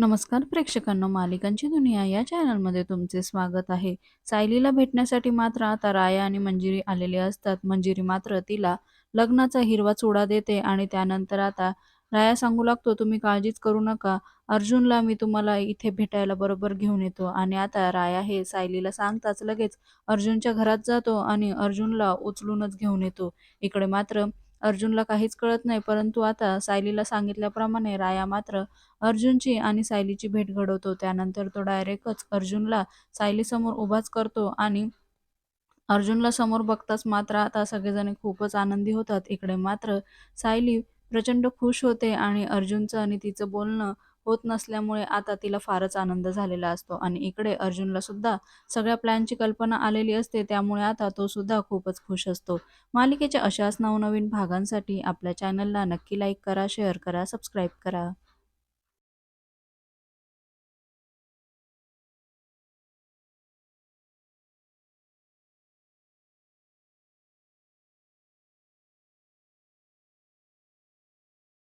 नमस्कार प्रेक्षकांनो मालिकांची दुनिया या चॅनलमध्ये तुमचे स्वागत आहे. सायलीला भेटण्यासाठी मात्र आता राया आणि मंजिरी आलेले असतात. मंजिरी मात्र तिला लग्नाचा हिरवा चुडा देते आणि त्यानंतर आता राया सांगू लागतो तुम्ही काळजीच करू नका. अर्जुनला मी तुम्हाला इथे भेटायला बरोबर घेऊन येतो. आणि आता राया हे सायलीला सांगताच लगेच अर्जुनच्या घरात जातो आणि अर्जुनला उचलूनच घेऊन येतो. इकडे मात्र अर्जुनला काहीच कळत नाही परंतु आता सायलीला सांगितल्याप्रमाणे राया मात्र अर्जुनची आणि सायलीची भेट घडवतो. त्यानंतर तो डायरेक्टच अर्जुनला सायलीसमोर उभाच करतो आणि अर्जुनला समोर बघताच मात्र आता सगळेजण खूपच आनंदी होतात. इकडे मात्र सायली प्रचंड खुश होते आणि अर्जुनचं आणि तिचं बोलणं होत नसल्यामुळे आता तिला फारच आनंद झालेला असतो. आणि इकडे अर्जुनला सुद्धा सगळ्या प्लॅनची कल्पना आलेली असते त्यामुळे आता तो सुद्धा खूपच खुश असतो. मालिकेच्या अशाच नवनवीन भागांसाठी आपल्या चॅनलला नक्की लाईक करा शेअर करा सबस्क्राईब करा.